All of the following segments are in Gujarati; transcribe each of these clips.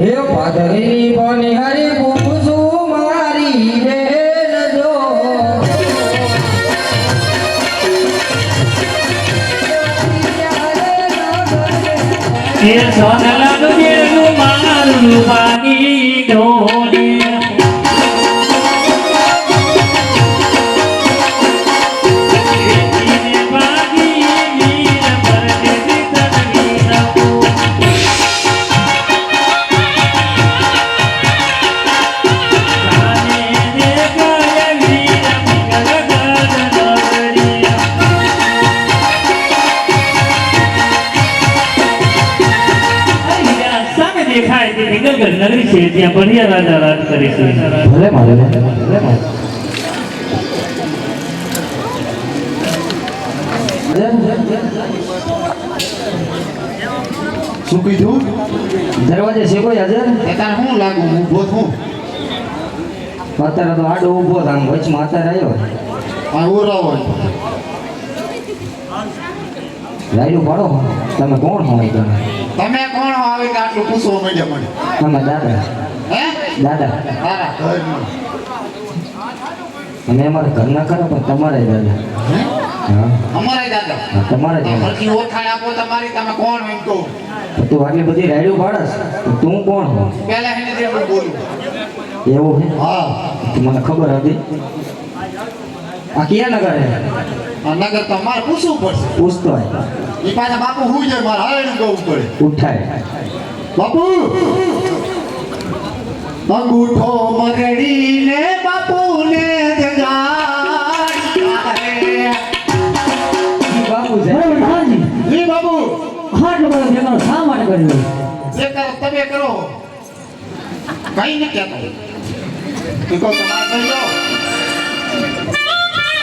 હે પાદરી બનિહારી પૂછું મારી બેન જો. એ મારું પાણી ઢોળે છે ત્યાં બઢિયા રાજા રાજ કરે છે ભલે મારે ભલે મારે શું કીધું? દરવાજે છે કોઈ હાજર? એ તાર શું લાગુ? ઊભો છું. અત્યારે તો આડો ઊભો થાય આમ વચમાં અત્યારે આવ્યો આ હોય લાઈડું પાડો. તમે કોણ હોય તમે? તમે કોણ હો આવી કે આટલું પૂછો માંડ્યા મને અમે દાદા. હે? દાદા. તારા ઘરનું અમે અમારા ઘરના ખરા પણ તમારે દાદા. અમારે દાદા. તમારે દાદા. હરખી ઓળખાણ આપો તમારી તમે કોણ એમ તો તું આટલી બધી રાયડું પાડસ તું કોણ હો? પહેલા એને જે હું બોલું. એવું હે? હા. તો મને ખબર હતી. આ ક્યાં નગર હે? નગર તો મારે પૂછવું પડશે. પૂછતો એ પાછા બાપુ હું જાય મારે હારણ કહું પડે. ઉઠાય. બાપુ! અંગૂઠો મગડીને બાપુને જગાડ્યા ઈ બાપુ છે જી. બાપુ! આટલો બધો જમાનો શા માટે કર્યો જે કરો તમે કરો. કઈ ન કહેતો. તું કહો તમારે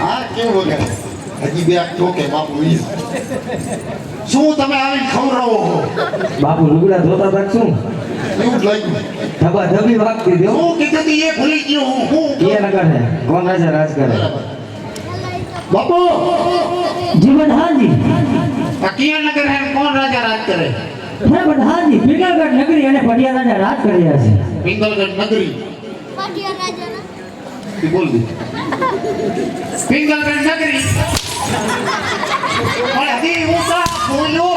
હા કેવું વગર હજી બે આંખ ઠોકે બાપુ ઈ. શું તમે આવી ખવડાવો છો? બાપુ લુગડા ધોતા તક શું? એવું લાગ્યું. ધબા ધબી વાગતી દો હું. કીધું એ ભૂલી ગયો હું. હું ક્યાં નગર હે કોણ રાજા? રાજ કરે બાપુ! જીવન હાજી. આ કિયા નગર હે? કોણ રાજા રાજ કરે? બરાબર હાજી. પિંગલગઢ નગરી અને પડિયા રાજા રાજ કર્યા છે. પિંગલગઢ નગરી. પાટિયા રાજાના તું બોલ દે. પિંગલગઢ નગરી પણ હજી હું કા બોલ્યો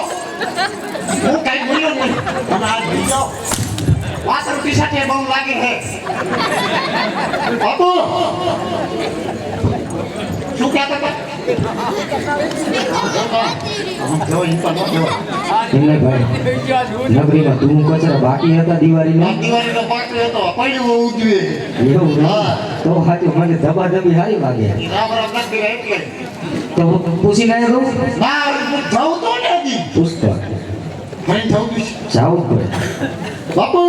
હું કઈ બોલ્યો નહીં. તમે આ ભૂલી જાઓ. પાછળ પીસાટે બહુ લાગે હે બાપુ ન બાકી હતા આ દિવાળીનો પાટલો હતો ધબા ધબી હારી વાગે નથી તો પૂછી ના કહું જાઉં તો ને પડે બાપુ.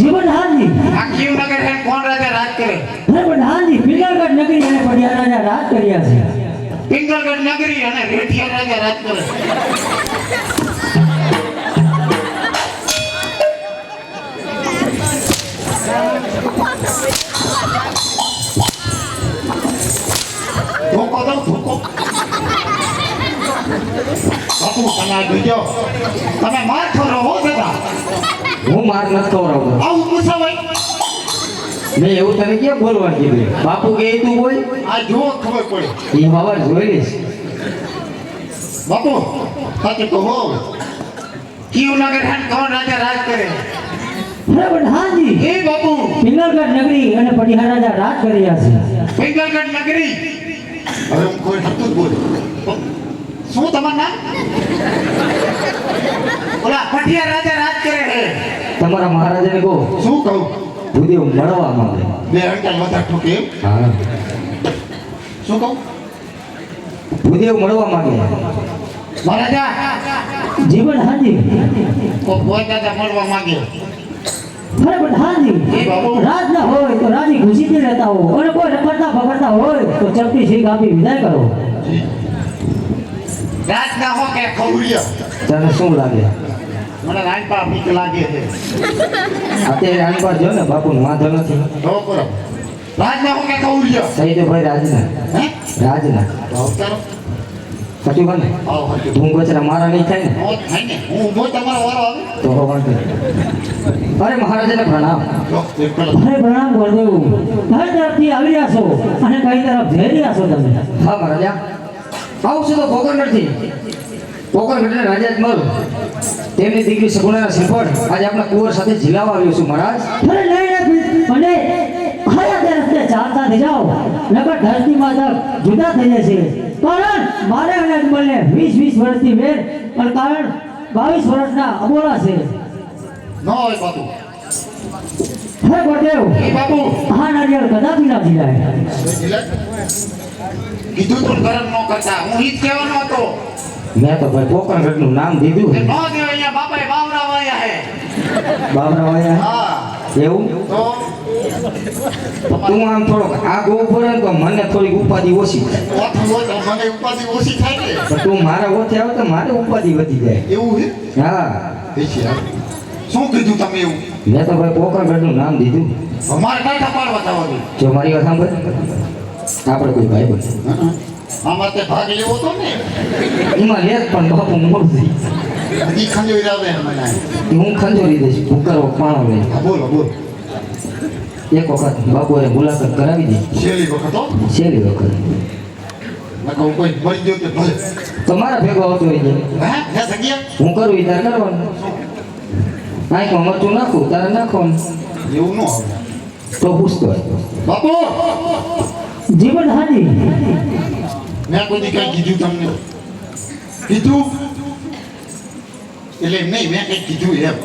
જીવન હાજી આ કીવનગર હે કોણ રાજા રાજ કરે બરાબર હાજી પિંગલગઢ નગરી અને પડિયા રાજા રાજ કર્યા છે પિંગલગઢ નગરી અને રેઠિયા રાજા રાજ કરે ધોકો દો ધોકો બાપુ તમે આ જોજો તમે માર ખરો હો દાદા હું માર નથી ખવડાવતો આવું પૂછાવાય મેં એવું તને ક્યાં બોલવા કીધું? બાપુ કે તું બોલ. આ જો ખબર પડે. એ બાબા જોઈ લઈશ બાપુ સાચે તો હો કીવનગર હાન કોણ રાજા રાજ કરે. બરાબર હાજી એ બાપુ. પિંગલગઢ નગરી અને પડિયા રાજા રાજ કર્યા છે. પિંગલગઢ નગરી. હવે કોઈ હતું બોલ. શું તમારું નામ? ઓલા પઠિયા રાજા રાજ કરે તમારા મહારાજાને કહો. શું કહું? ભૂદેવ મળવા માંગે. બે અંકલ વધારે ઠોકે હા. શું કહું? ભૂદેવ મળવા માંગે. મહારાજા! જીવન હાજી કોઈ દાદા મળવા માંગે. બરાબર હાજી રાજ ના હોય તો રાજી ખુશીથી રહેતા હો અને કોઈ રખડતા ફફડતા હોય તો ચપટી શીખ આપી વિદાય કરો. રાત ના હો કે ખવડિયા તને શું લાગે? મને રાનપા બીક લાગે છે. અત્યારે આનપાર જો ને બાપુ વાંધો નથી. તો કરો. રાજના હું કે ખવડિયા સહી તો ભાઈ રાજના. હે? રાજના. અવતારો સાચું કહે હું કચરા મારા નહીં થાય ને? થાય ને. હું ઊભો તમારો વારો આવે. તો હો વાંધો. અરે મહારાજાને પ્રણામ. જો અરે પ્રણામ ગુરુદેવ કઈ તરફથી આવી રહ્યા છો અને કઈ તરફ જઈ રહ્યા છો તમે? હા મહારાજા. આવું છું તો પોકરગઢથી પોકરગઢના રાજા જ મલ તેમની દીકરી સગુણાના શ્રીફળ આજે આપણા કુંવર સાથે જીલાવા આવ્યો છું મહારાજ. અરે નહીં હયા તે રસ્તે ચાલતા થઈ જાઓ. નકર ધરતી માતા જુદા થઈ જશે. કારણ મારે અને અજમલને વીસ વીસ વર્ષથી વેર પણ કારણ બાવીસ વર્ષના અબોળા છે. નો હોય બાપુ. હે એ બાપુ. આ નારિયેળ કદાપી ના જીલાય કીધું તો કરમ ન કરતા. હું ઈ જ કહેવાનો હતો. મેં તો ભાઈ પોકરગઢનું નામ દીધું નો દેવ અહીંયા બાપાએ બાવરા વાયા હે. બાબરા વાયા હા. એવું? તો? તું આમ થોડોક આ ગો ઉપર ને તો મને થોડીક ઉપાધિ ઓછી થાય. મને ઉપાધિ ઓછી થાય ને તું મારા ઓછે આવે તો મારે ઉપાધિ વધી જાય. એવું હે. શું કીધું તમે એવું? મેં તો ભાઈ પોકરગઢનું નામ દીધું. અમારે કઈ પાડવા જવાનું જો મારી વાત સાંભળ. આપણે કોઈ ભાઈ બન આમાં તે ભાગ લેવો તો ને. એમાં લે પણ બાપુ થઈ હજી ખંજોઈ આવે મને. હું ખંજોરી દઈશ કુકરો પાણો લે. બોલો બોલો. એક વખત બાપુએ મુલાકાત કરાવી દીધી છેલ્લી વખત હો. છેલ્લી વખત. મેં કોઈ મરી ગયો કે ભલે. તમારા ભેગો આવતો હોય છે. હે? હે કરું એ તારે કરવાનું. આંખમાં મરચું નાખું તારે નાખવાનું. એવું ન આવે. તો પૂછતો બાપુ! જીવન હાજી મેં કોઈ દી કાંઈ કીધું તમને? કીધું? એટલે નહીં મેં કંઈક કીધું એમ.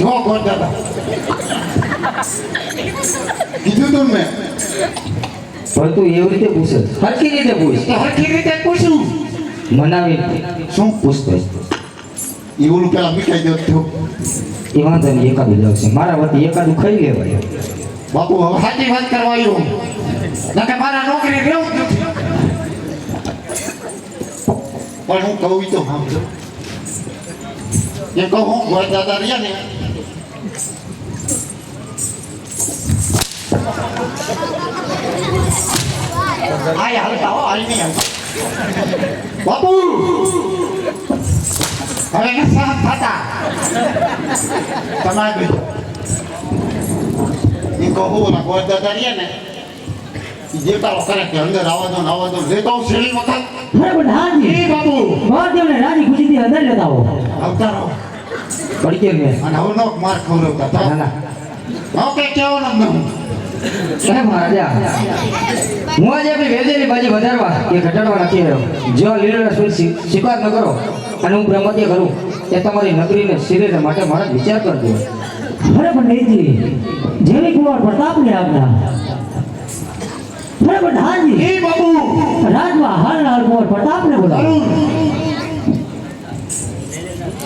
જો કોણ દાદા. કીધું તું મેં. પણ તું એવી રીતે પૂછે. સરખી રીતે પૂછ. હરખી રીતે પૂછું. મનાવી શું પૂછતો? એવું પેલા મીઠાઈ દો તો. એ વાંધો નહીં એકાદું લાગશે મારા વતી એકાદું ખાઈ લેવાય. બાપુ હવે સાચી વાત કરવા આવ્યો નકે મારા નોકરી રહેવું જ નથી પણ હું કહું ઈ તો સમજો એ કહું હું ઘર દાદા રહ્યા ને આય હાલતા હો હાલ નહીં હાલતા બાપુ હવે ને સાથ થતા તમારે બીજો એ કહું ઓલા ઘર દાદા રહ્યા ને ઈ જે કે અંદર આવવા દો ને આવવા દો લેતો હું છેલ્લી વખત. અરે પણ એ બાપુ. ગુરુદેવને રાજી ખુશીથી અંદર લેતા હો અવતારો પડી ગયો ને અને હવે નો માર ખવડાવતા ના ના. તો હવે કઈ કહેવાનું સાહેબ મહારાજા હું આજે આપણી વેદેલી બાજી વધારવા કે ઘટાડવા નથી આવ્યો. જો લીલોના સુર સ્વી- સ્વીકાર ન કરો અને હું બ્રહ્મત્ય કરું એ તમારી નગરીને શરીર માટે મારા વિચાર કરજો. અરે પણ જેવી કુંવર પ્રતાપની આજ્ઞા અરે પણ હાજી એ બાપુ રાજમાં હાલના કુંવર પ્રતાપને બોલાવો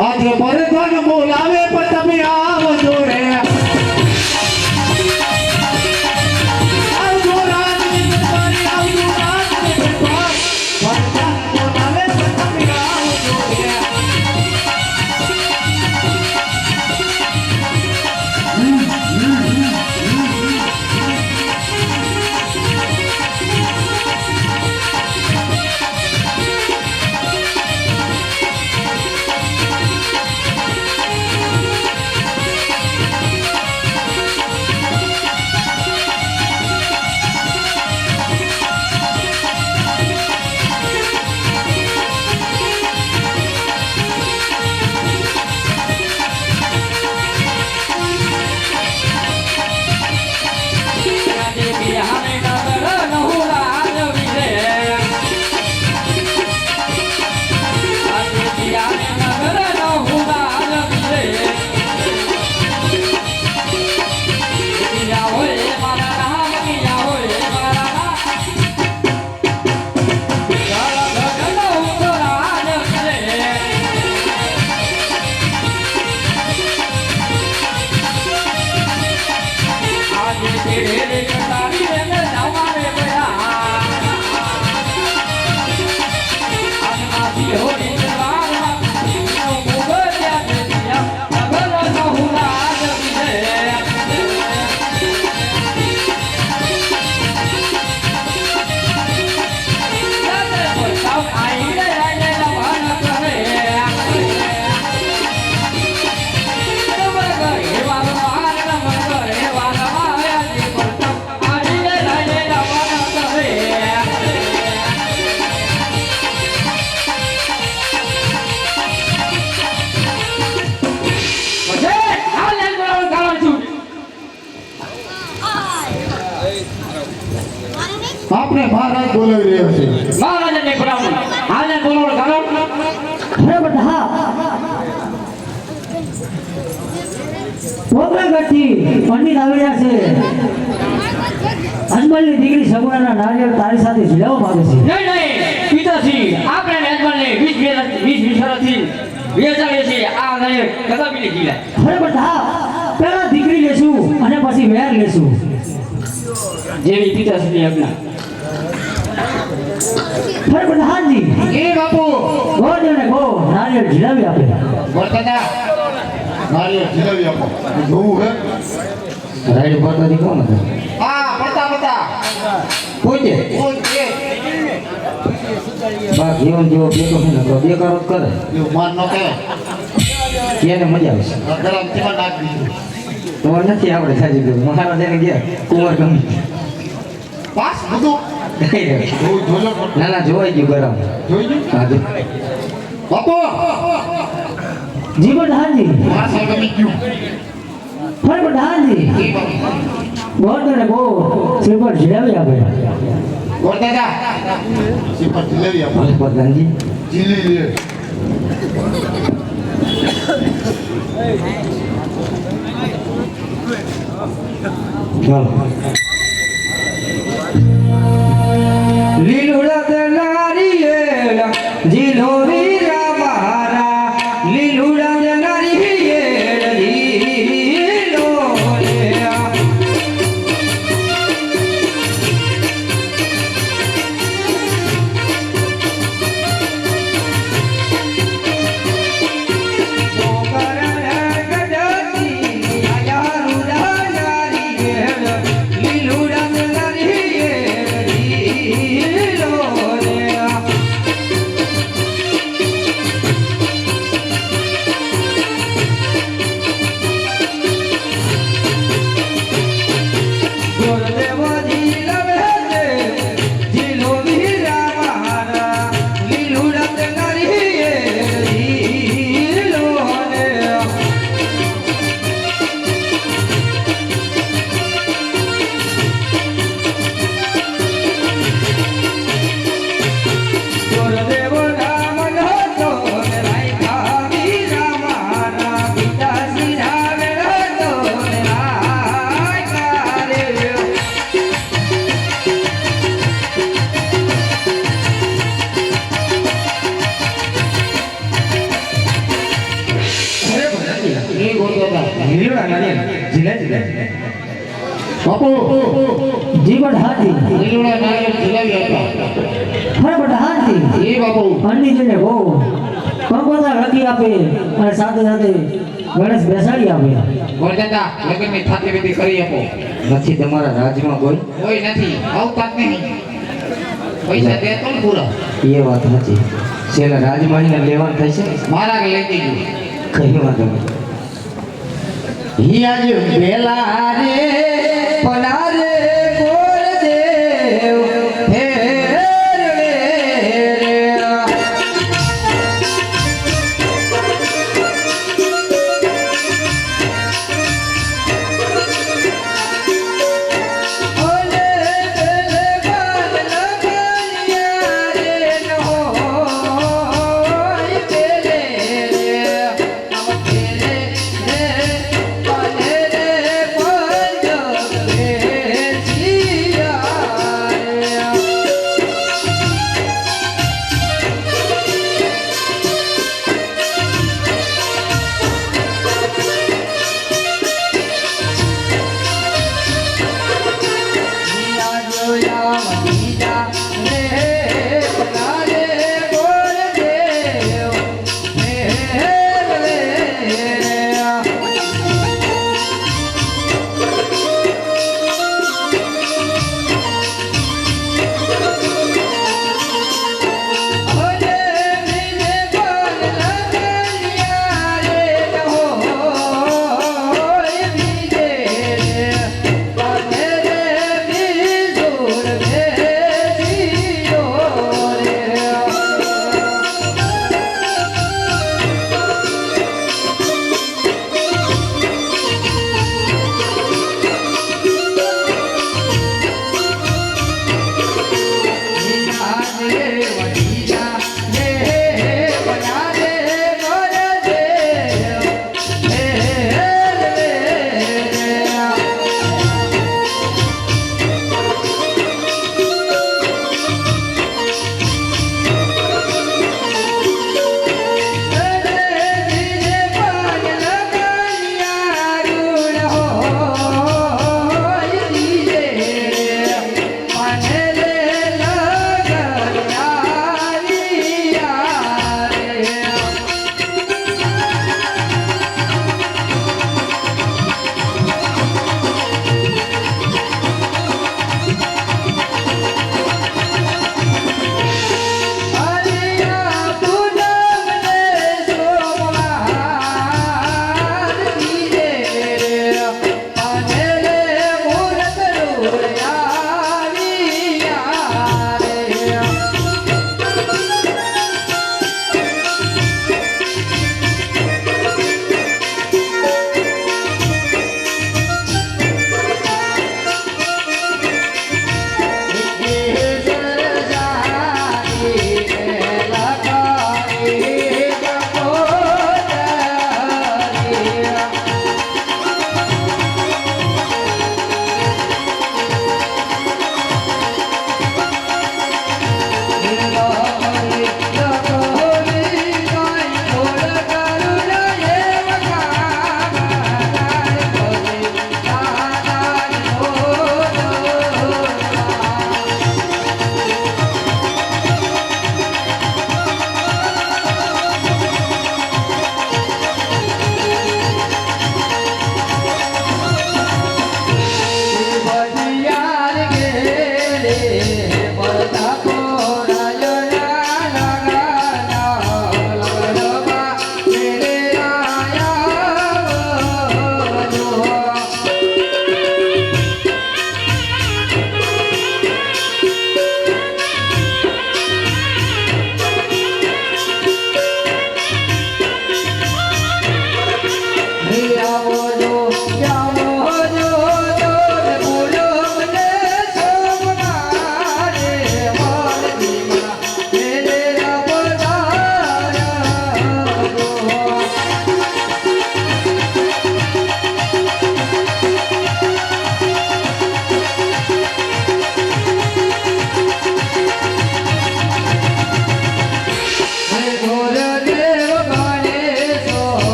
આજે પરધન બોલાવે પણ તમે આવજો રે. પોકરણગઢથી પંડિત આવી રહ્યા છે. અજમલની દીકરી સગુણાના નારિયેળ તારી સાથે ઝીલાવવા માંગે છે. નહીં નહીં પિતાશ્રી આપણે મેજબાનને વીસ વીસ વીસ વર્ષથી વેચાવીએ છીએ. આ નહીં કદાપી અરે બધા પહેલા દીકરી લેશું અને પછી વેર લેશું. જેવી પિતાશ્રી આજ્ઞા. અરે હાજી એ બાપુ. ગોળદેવને કહો નારિયેળ ઝીલાવી આપે. બોલતા નારિયેળ જીલાવી આપો. જોવું હે રાઈડ પર નથી કોણ હા પડતા પડતા કોઈ કે બા જીવન જેવો બેઠો છે ને તો બે કરો કરે. એવું માન ન કરે. કેને મજા આવશે? ગરમ તેમાં નાખ દીધું. તમારે નથી આપણે સાજી ગયું મહારાજાને ગયા કુંવર ગમી. પાસ બધું. ના ના જોવાઈ ગયું ગરમ. જોઈ ગયું? બાપુ! જી પ્રધાનજી મારા સાહેબ ગમી ગયું અરે પ્રધાનજી એ બાપુ ગોળદેવને કહો શ્રીફળ ઝીલાવી આપે બોલતા જા સિપર જીલાવી આપો ભલે પ્રધાનજી જીલી પંડિતજીને કહો કંકોત્રા લખી આપે અને સાથે સાથે ગણેશ બેસાડી આપે. બોલતા જા લગ્નની થાતી વિધિ કરી આપો. નથી તમારા રાજમાં કોઈ? કોઈ નથી. આવતા જ નહીં. પૈસા દે તો પૂરા. એ વાત નથી છેલ્લા રાજમાણીને લેવાનું થશે? મારા કે લઈ દેજો કઈ વાંધો નહીં. જે વેલા રે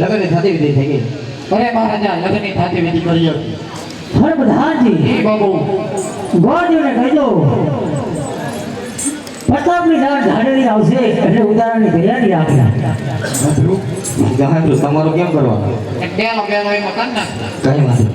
લગ્ન થતી વિધિ થઈ ગઈ. અરે મહારાજા લગ્નની સાથે વિધિ કરી હતી. પ્રધાનજી એ બાબુ. ગોળજીને કહી દો. પ્રતાપની દાળ ઝાડેલી આવશે એટલે તૈયારી રાખી તમારું કેમ કરવાનું? કઈ વાંધો.